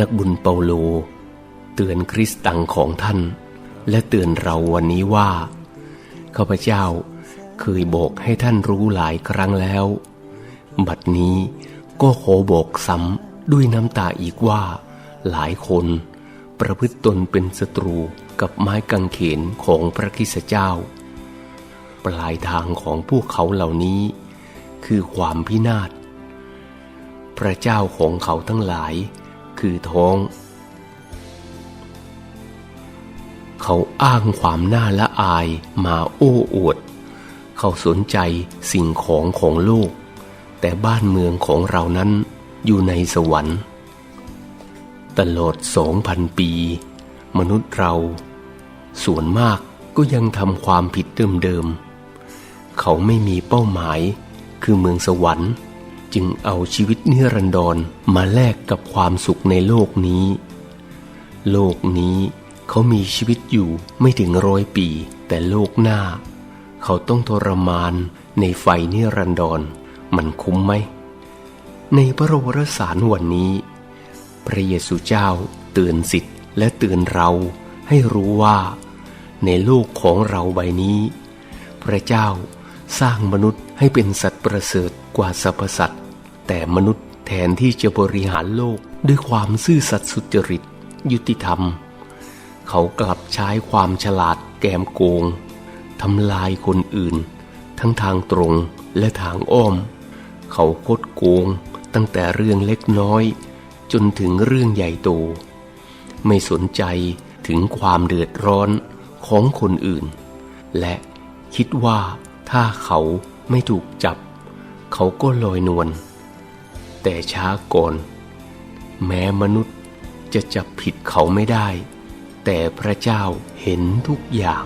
นักบุญเปาโล เตือนคริสตังของท่าน และเตือนเราวันนี้ว่าข้าพเจ้าเคยบอกให้ท่านรู้หลายครั้งแล้ว บัดนี้ก็ขอบอกซ้ำด้วยน้ำตาอีกว่า หลายคนประพฤติตนเป็นศัตรูกับไม้กางเขนของพระคิสเจ้า ปลายทางของพวกเขาเหล่านี้ คือความพินาศ พระเจ้าของเขาทั้งหลาย คือท้อง เขาอ้างความน่าละอายมาโอ้อวด เขาสนใจสิ่งของของโลก แต่บ้านเมืองของเรานั้นอยู่ในสวรรค์ ตลอดสองพันปี มนุษย์เรา ส่วนมากก็ยังทำความผิดเดิมๆเขาไม่มีเป้าหมายคือเมืองสวรรค์ จึงเอาชีวิตนิรันดรมาแลกกับความสุขในโลกนี้ โลกนี้เขามีชีวิตอยู่ไม่ถึงร้อยปี แต่โลกหน้า เขาต้องทรมานในไฟนิรันดร มันคุ้มไหม ในพระวรสารวันนี้ พระเยซูเจ้าเตือนสิทธิ์และเตือนเราให้รู้ว่า ในโลกของเราใบนี้ พระเจ้าสร้างมนุษย์ให้เป็นสัตว์ประเสริฐกว่าสรรพสัตว์ แต่มนุษย์แทนที่จะบริหารโลกด้วยความซื่อสัตย์สุจริต ยุติธรรม เขากลับใช้ความฉลาดแกมโกงทำลายคนอื่น ทั้งทางตรงและทางอ้อม เขาคดโกงตั้งแต่เรื่องเล็กน้อย จนถึงเรื่องใหญ่โต ไม่สนใจถึงความเดือดร้อนของคนอื่น และคิดว่าถ้าเขาไม่ถูกจับ เขาก็ลอยนวล แต่ช้าก่อน แม้มนุษย์จะจับผิดเขาไม่ได้ แต่พระเจ้าเห็นทุกอย่าง